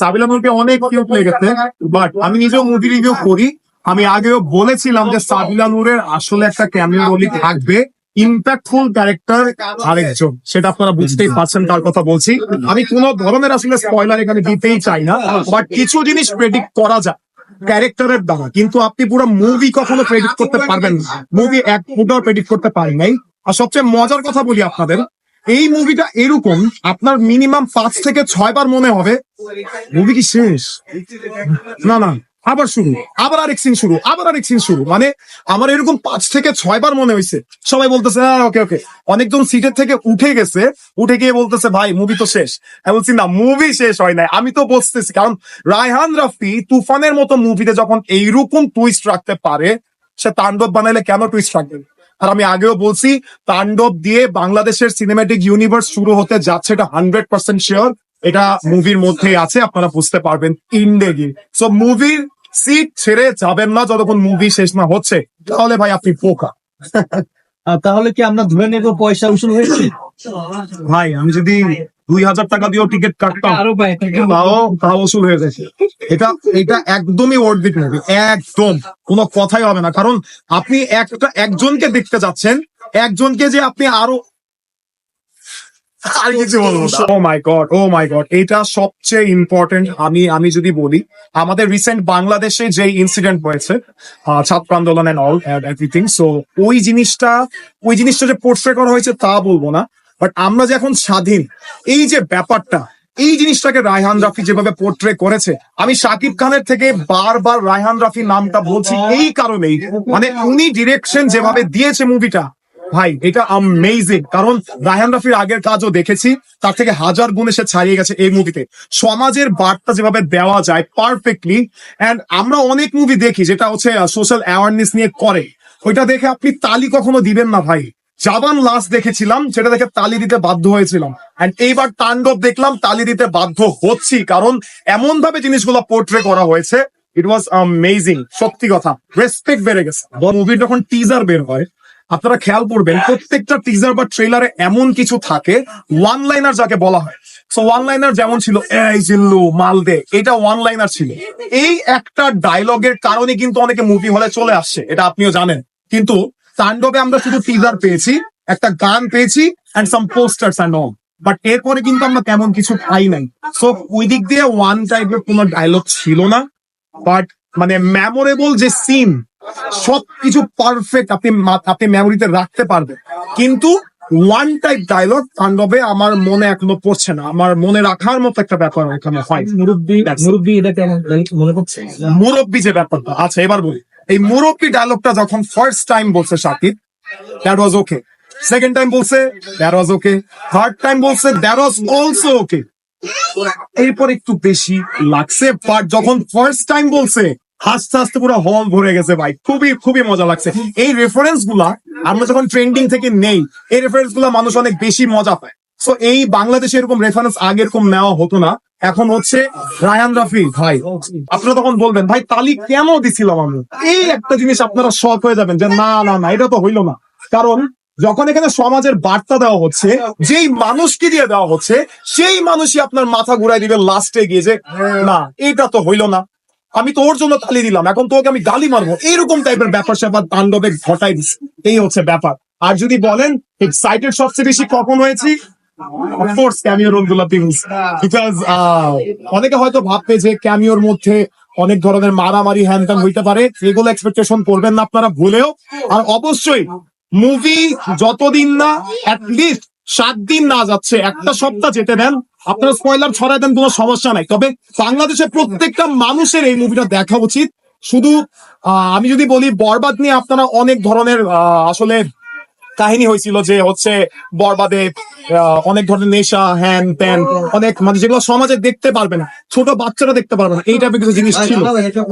সাবিলা মুভিকে অনেক কিউট লেগেছে বাট আমি নিজেও মুভি রিভিউ করি। আমি আগেও বলেছিলাম যে সাবিলা নূরের আসলে একটা ক্যামিও রোলই থাকবে ইম্প্যাক্টফুল ক্যারেক্টার আরেকজন, সেটা আপনারা বুঝতেই পারছেন তার কথা বলছি। আমি কোন ধরনের আসলে স্পয়লার এখানে দিতেই চাই না বাট কিছু জিনিস প্রেডিক্ট করা যায় ক্যারেক্টারের দ্বারা। কিন্তু আপনি পুরো মুভি কখনো প্রেডিক্ট করতে পারবেন না। মুভি এক ফুটাও প্রেডিক্ট করতে পারি নাই। আর সবচেয়ে মজার কথা বলি আপনাদের এই মুভিটা এরকম, আপনার মিনিমাম পাঁচ থেকে ছয় বার মনে হবে। মুভি কি শেষ? না না, আবার শুরু, আবার আরেক সিন শুরু, আবার আরেক সিন শুরু। মানে আমার এরকম পাঁচ থেকে ছয় বার মনে হয়েছে সবাই বলতেছে হ্যাঁ ওকে ওকে অনেকজন সিটের থেকে উঠে গেছে, উঠে গিয়ে বলতেছে, ভাই মুভি তো শেষ। আমি বলছি, না মুভি শেষ হয় নাই। আমি তো বসতেছি, কারণ রায়হান রাফি তুফানের মতো মুভিতে যখন এইরকম টুইস্ট রাখতে পারে, সে তাণ্ডব বানাইলে কেন টুইস্ট রাখবে? আর আমি আগেও বলছি তাণ্ডব দিয়ে বাংলাদেশের সিনেম্যাটিক ইউনিভার্স শুরু হতে যাচ্ছে এটা হান্ড্রেড পার্সেন্ট শিওর এটা মুভির মধ্যেই আছে আপনারা বুঝতে পারবেন ইন্ডেগি। সো মুভির সিট ছেড়ে যাবেন না যতক্ষণ মুভি শেষ না হচ্ছে। তাহলে ভাই আপনি পোকা তাহলে কি আমরা ধরে নেব পয়সা উসুল হয়েছে? ভাই আমি যদি দুই হাজার টাকা দিয়েও টিকিট কাটতাম। তাও তাও ওসুল হয়ে গেছে। এটা এটা একদমই ওয়ার্ড মুভি একদম। কোনো কথাই হবে না কারণ আপনি একটা একজনকে দেখতে যাচ্ছেন একজনকে যে আপনি আরও আর কিছু বলব ও মাই গড ও মাই গড এটা সবচেয়ে ইম্পর্টেন্ট আমি আমি যদি বলি আমাদের রিসেন্ট বাংলাদেশে যে ইনসিডেন্ট হয়েছে ছাত্র আন্দোলন অল এভরিথিং সো ওই জিনিসটা ওই জিনিসটা যে পোর্ট্রে করা হয়েছে তা বলব না। বাট আমরা যে এখন স্বাধীন, এই যে ব্যাপারটা, এই জিনিসটাকে রায়হান রাফি যেভাবে পোর্ট্রে করেছে, আমি শাকিব খানের থেকে বারবার রায়হান রাফি নামটা বলছি এই কারণেই। মানে উনি ডিরেকশন যেভাবে দিয়েছে মুভিটা ভাই, এটা আমেজিং কারণ রায়হান রাফির আগের কাজও দেখেছি, তার থেকে হাজার গুণে সে ছাড়িয়ে গেছে এই মুভিতে সমাজের বার্তা যেভাবে দেওয়া যায় পারফেক্টলি অ্যান্ড আমরা অনেক মুভি দেখি যেটা হচ্ছে সোশ্যাল অ্যাওয়ারনেস নিয়ে করে। ওইটা দেখে আপনি তালি কখনো দিবেন না, ভাই। জাবান লাস্ট দেখেছিলাম, সেটা দেখে তালি দিতে বাধ্য হয়েছিলাম। এইবার তাণ্ডব দেখলাম, তালি দিতে বাধ্য হচ্ছি, কারণ এমন ভাবে জিনিসগুলো পোর্ট্রে করা হয়েছে ইট ওয়াজ অ্যামেজিং সত্যি কথা রেসপেক্ট বেড়ে গেছে। মুভির যখন টিজার বের হয়, আপনারা খেয়াল করবেন, প্রত্যেকটা টিজার বা ট্রেলারে এমন কিছু থাকে ওয়ান লাইনার যাকে বলা হয়। সো ওয়ান লাইনার যেমন ছিল, এই জিল্লু মালদে এটা ওয়ান লাইনার ছিল। এই একটা ডায়লগের কারণে কিন্তু অনেকে মুভি হলে চলে আসছে এটা আপনিও জানেন। কিন্তু তাণ্ডবে আমরা শুধু টিজার পেয়েছি একটা গান পেয়েছি and some posters and all but এরপরে কিন্তু আমরা তেমন কিছু পাই নাই। সো ওই দিক দিয়ে ওয়ান টাইপের কোনো ডায়লগ ছিল না। বাট মানে মেমোরেবল যে সিন সবকিছু পারফেক্ট আপনি আপনি মেমোরিতে রাখতে পারবেন। কিন্তু ওয়ান টাইপ ডায়লগ তাণ্ডবে আমার মনে এখনও পড়ছে না। আমার মনে রাখার মতো একটা ব্যাপার এখানে হয়। মুরব্বী মুরব্বী এটা কেমন মনে করছে মুরব্বী যে ব্যাপারটা আচ্ছা এবার বলি। এই মুরব্বী ডায়লগটা যখন ফার্স্ট টাইম বলছে Shakib that was okay second time বলছে that was okay third time বলছে দ্যাট ওয়াজ অলসো ওকে এরপর একটু বেশি লাগছে বাট যখন ফার্স্ট টাইম বলছে, হাসতে হাসতে পুরো হল ভরে গেছে ভাই। খুবই খুবই মজা লাগছে। এই রেফারেন্সগুলা আমরা যখন ট্রেন্ডিং থেকে নেই, এই রেফারেন্সগুলা মানুষ অনেক বেশি মজা পায়। সো এই বাংলাদেশে এরকম রেফারেন্স আগে এরকম নেওয়া হতো না। এখন হচ্ছে রায়ান রাফি ভাই। আপনারা তখন বলবেন, ভাই, তালি কেন দিছিলাম আমি? এই একটা জিনিস আপনারা শখ হয়ে যাবেন যে, না না না, এটা তো হইল না। কারণ যখন এখানে সমাজের বার্তা দেওয়া হচ্ছে, যেই মানুষকে দিয়ে দেওয়া হচ্ছে, সেই মানুষই আপনার মাথা ঘুরাই দিবে লাস্টে গিয়ে যে, না, এটা তো হইল না। আমি তো ওর জন্য তালি দিলাম, এখন তোকে আমি গালি মারবো। এইরকম টাইপের ব্যাপার স্যাপার তাণ্ডবে ঘটাই এই হচ্ছে ব্যাপার। আর যদি বলেন এক্সাইটেড সবচেয়ে বেশি কখন হয়েছি? ক্যামিও রোলগুলা বিকজ অনেকে হয়তো ভাববে যে ক্যামিওর মধ্যে অনেক ধরনের মারামারি হ্যান হইতে পারে। এগুলো এক্সপেকটেশন করবেন না আপনারা ভুলেও। আর অবশ্যই মুভি যতদিন না লিস্ট সাত দিন না যাচ্ছে একটা সপ্তাহ যেতে দেন। আপনারা স্পয়লার ছড়াই দেন কোনো সমস্যা নাই। তবে বাংলাদেশের প্রত্যেকটা মানুষের এই মুভিটা দেখা উচিত। শুধু আহ, আমি যদি বলি বরবাদ নিয়ে আপনারা অনেক ধরনের আহ, আসলে কাহিনী হয়েছিল যে হচ্ছে বরবাদে অনেক ধরনের নেশা হ্যান ত্যান অনেক মানে যেগুলো সমাজে দেখতে পারবে না ছোট বাচ্চারা দেখতে পারবে না এই টাইপের কিছু জিনিস ছিল।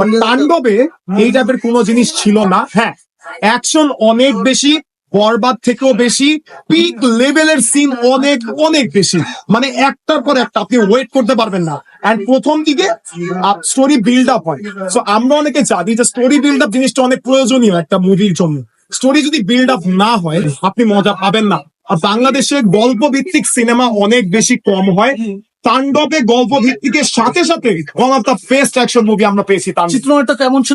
But তাণ্ডবে এই টাইপের কোনো জিনিস ছিল না হ্যাঁ। অ্যাকশন অনেক বেশি বরবাদ থেকেও বেশি পিক লেভেলের সিন অনেক অনেক বেশি। মানে একটার পর একটা আপনি ওয়েট করতে পারবেন না। এন্ড প্রথম দিকে স্টোরি বিল্ড আপ হয়। সো আমরা অনেকে জানি যে স্টোরি বিল্ড আপ জিনিসটা অনেক প্রয়োজনীয় একটা মুভির জন্য। স্টোরি যদি বিল্ড আপ না হয় আপনি মজা পাবেন না। আর বাংলাদেশে গল্প ভিত্তিক সিনেমা অনেক বেশি কম হয়। তাণ্ডবে গল্প ভিত্তিকের সাথে সাথে one of the best action movie আমরা পেয়েছি তার চিত্রনাট্য কেমন ছিল?